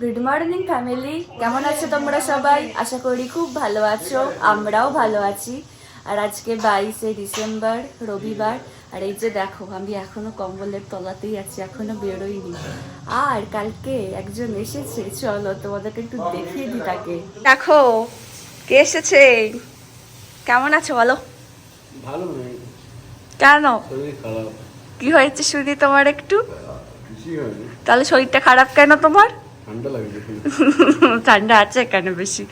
Good morning family কেমন আছো তোমরা সবাই? আশা করি খুব ভালো আছো। আমরাও ভালো আছি। আর আজকে বাইশে ডিসেম্বর রবিবার। আর এই যে দেখো আমি এখনও কম্বলের তলাতেই আছি এখনও বেরোইনি। আর কালকে একজন এসেছে। চলো তোমাদেরকে একটু দেখিয়ে দিই তাকে। দেখো কে এসেছে? কেমন আছো বলো? ভালো কেন? কি হয়েছে শুনি তোমার একটু। তাহলে শরীরটা খারাপ কেন তোমার? ঠান্ডা লাগছে ঠান্ডা আছে কেন বেশি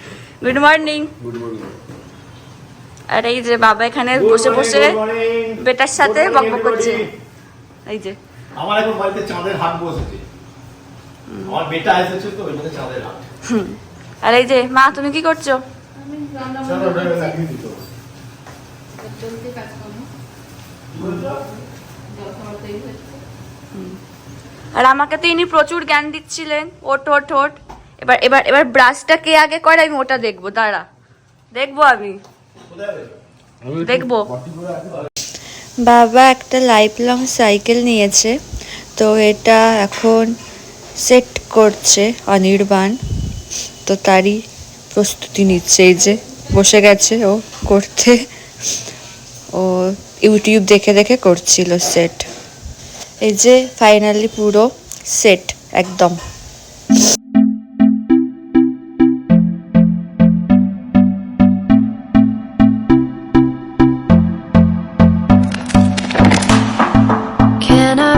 গুড মর্নিং গুড মর্নিং আর এই যে বাবা এখানে বসে বসে বেটার সাথে বকবক করছে এই যে আমার এখন বাড়িতে চাঁদের হাট বসেছে আমার বেটা এসেছে তো ওই চাঁদের হাট আর এই যে মা তুমি কি করছ ওটা লাগিয়ে দিত আর আমাকে তো ইনি প্রচুর জ্ঞান দিচ্ছিলেন। ওট ওট ওট এবার এবার এবার ব্রাশটা কে আগে করে আমি ওটা দেখব, দাঁড়া। দেখব আমি। দেখব। বাবা একটা লাইফ লং সাইকেল নিয়েছে, তো এটা এখন সেট করছে অনির্বাণ। তো তারই প্রস্তুতি নিচ্ছে, এই যে বসে গেছে ও করতে। ও ইউটিউব দেখে দেখে করছিল সেট এই যে ফাইনালি পুরো সেট একদম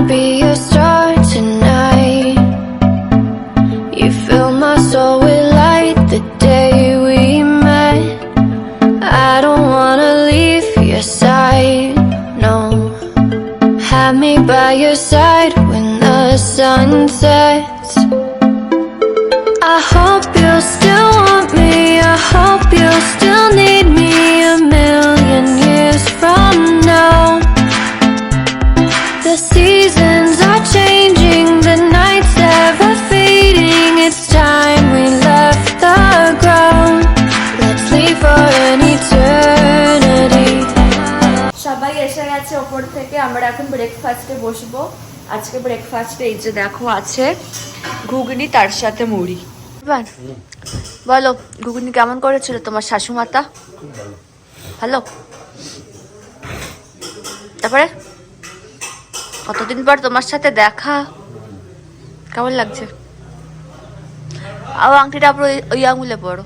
be your star tonight? You fill my soul with sunset. ব্রেকফাস্টে বসবো। আজকে ব্রেকফাস্টে এই যে দেখো আছে ঘুগনি তার সাথে মুড়ি। বলো ঘুগনি কেমন করেছিল তোমার শাশু মাতা ভালো? তারপরে? কতদিন পর তোমার সাথে দেখা? কেমন লাগছে? আও আংটিটা ওই- ওই আঙুলে পড়ো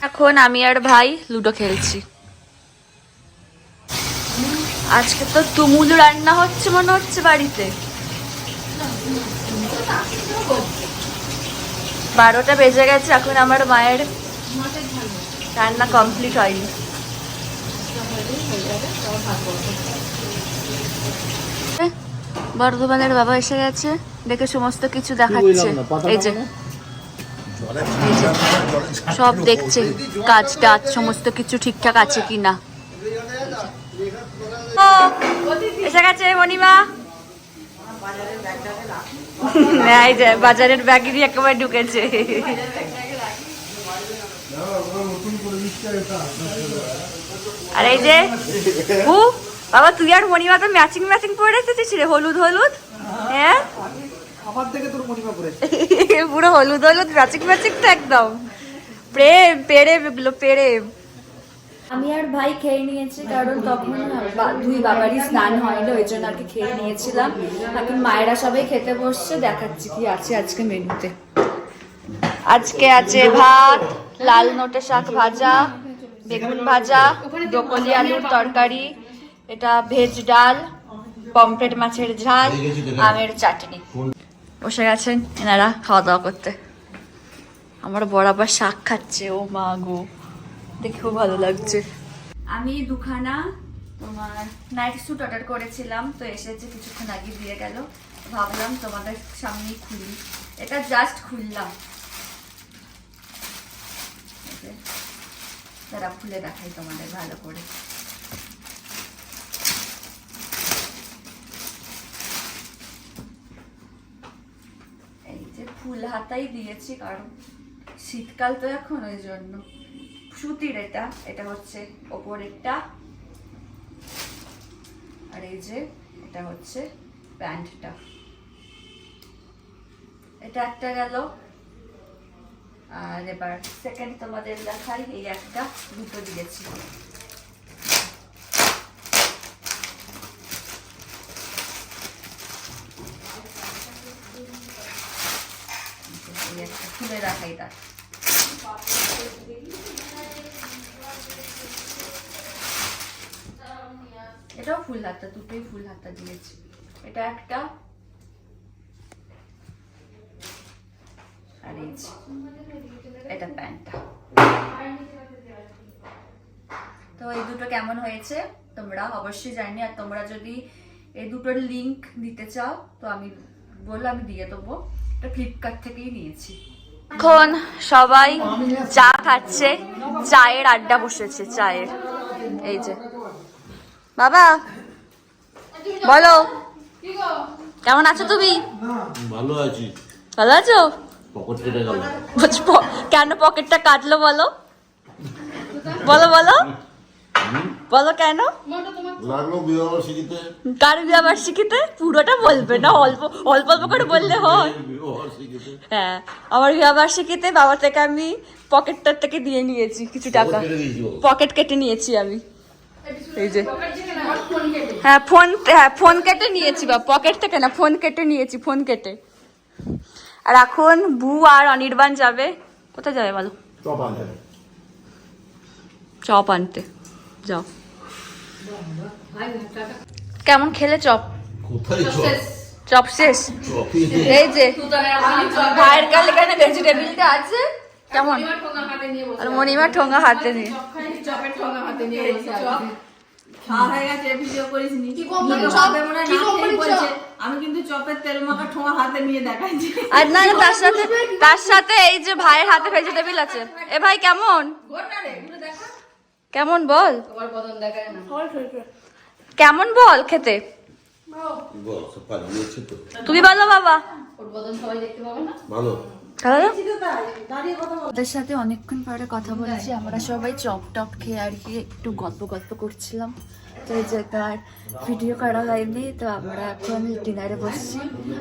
এখন আমি আর ভাই লুডো খেলছি। আজকে তো তুমুল রান্না হচ্ছে মনে হচ্ছে বাড়িতে। বারোটা বেজে গেছে এখন আমার মায়ের রান্না কমপ্লিট হয়নি। বর্ধমানের বাবা এসে গেছে দেখে সমস্ত কিছু দেখাচ্ছে। এই যে। এই যে, সব দেখছে কাজ টাজ সমস্ত কিছু ঠিকঠাক আছে কিনা। এসে গেছে মণিমা হ্যাঁ, এই যে বাজারের ব্যাগেরই একেবারে ঢুকেছে। আর এই যে উ বাবা তুই আর মণিমা তো ম্যাচিং ম্যাচিং পরে এসেছিস রে হলুদ হলুদ? হ্যাঁ? আমার থেকে তোর মনিমা করেছে পুরো হলুদ হলুদ ম্যাচিং ম্যাচিং তো একদম। প্রেম প্রেম এগুলো প্রেম। আমি আর ভাই খেয়ে নিয়েছি, কারণ তখন দুই বাবারই স্নান হয়নি, ওই জন্য আর কি খেয়ে নিয়েছিলাম। এখন মায়েরা সবাই খেতে বসছে, দেখাচ্ছি কি আছে আজকে মেনুতে। আজকে আছে ভাত, লাল নোটে শাক ভাজা, বেগুন ভাজা, ব্রকলি আলুর তরকারি, এটা ভেজ ডাল, পমফ্রেট মাছের ঝাল, আমের চাটনি। বসে গেছেন এনারা খাওয়া দাওয়া করতে। আমার বরাবর শাক খাচ্ছে, ও মা গো। দেখে খুব ভালো লাগছে। আমি দুখানা তোমার নাইট স্যুট অর্ডার করেছিলাম, তো এসেছে কিছুক্ষণ আগে দিয়ে গেল। ভাবলাম তোমাদের সামনেই খুলি। এটা জাস্ট খুললাম। তারা খুলে দেখাই তোমাদের ভালো করে। এই যে ফুল হাতাই দিয়েছি, কারণ শীতকাল তো এখন ওই জন্য। সুতির এটা এটা হচ্ছে ওপরেরটা। আর এই যে, এটা হচ্ছে প্যান্টটা। এটা একটা গেল। আর এবার সেকেন্ড তোমাদের দেখাই, এই একটা দুটো দিয়েছি। খুলে রাখাই তার এটাও ফুল হাতটা দুটোই ফুল হাতটা দিয়েছি। এটা একটা। আর এই এটা প্যান্টটা। তো এই দুটো কেমন হয়েছে তোমরা অবশ্যই জানি আর তোমরা যদি এই দুটোর লিংক দিতে চাও তো আমি বলল আমি দিয়ে দেবো। এটা ফ্লিপকার্ট থেকেই নিয়েছি। এখন সবাই চা খাচ্ছে চায়ের আড্ডা বসেছে চায়ের। এই যে। বাবা বলো। কেমন আছো তুমি? ভালো আছি। ভালো আছো? পকেট কেটে গেল। প- কেন পকেটটা কাটলো বলো? বলো বলো। বলো কেন? লাগল কার বিয়াবার শিখিতে পুরোটা বলবে না অল্প অল্প অল্প করে বললে হয়। হ্যাঁ আমার বিয়াবার শিখিতে বাবা থেকে আমি পকেটটার থেকে দিয়ে নিয়েছি কিছু টাকা। পকেট কেটে নিয়েছি আমি। এই যে। হ্যাঁ ফোন হ্যাঁ ফোন কেটে নিয়েছি বা পকেট থেকে না ফোন কেটে নিয়েছি ফোন কেটে। আর এখন বু আর অনির্বাণ যাবে। কোথায় যাবে বলো? চপ আনতে যাও। কেমন খেলে চপ? চপ? শেষ। এই যে ভাইয়ের কালে কেন ভেজিটেবিলটা আছে। কেমন? আর মণিমা ঠোঙা হাতে নিয়ে। খাওয়া হয়ে গেছে ভিডিও আমি কিন্তু চপের তেল মাখা ঠোঙা হাতে নিয়ে দেখাচ্ছি আর না না, তার সাথে তার সাথে এই যে ভাইয়ের হাতে ভেজিটেবিল আছে। এ ভাই কেমন? কেমন বল? কেমন বল খেতে? তুমি বলো বাবা? ভালো। ওদের সাথে অনেকক্ষণ পরে কথা বলেছি আমরা সবাই চপ টপ খেয়ে আর কি একটু গল্প গল্প করছিলাম। তার ভিডিও করা হয়নি, তো আমরা এখন ডিনারে বসছি।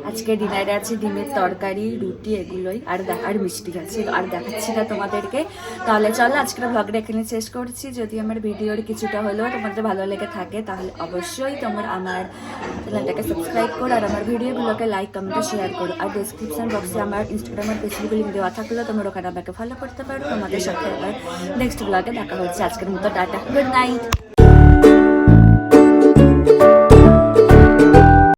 আজকে ডিনারে আছে ডিমের তরকারি, রুটি এগুলোই, আর আর মিষ্টি আছে। আর দেখাচ্ছি না তোমাদেরকে। তাহলে চলো, আজকের ব্লগটা এখানে শেষ করছি। যদি আমার ভিডিওর কিছুটা হলেও তোমাদের ভালো লেগে থাকে, তাহলে অবশ্যই তোমরা আমার চ্যানেলটাকে সাবস্ক্রাইব করো, আর আমার ভিডিওগুলোকে লাইক কমেন্ট শেয়ার করো। আর ডিসক্রিপশন বক্সে আমার ইনস্টাগ্রাম আর ফেসবুক লিঙ্ক দেওয়া থাকলেও তোমরা ওখানে আমাকে ফলো করতে পারো। তোমাদের সাথে আবার নেক্সট ব্লগে দেখা হচ্ছে। আজকের মতো tata. Good night Thank you.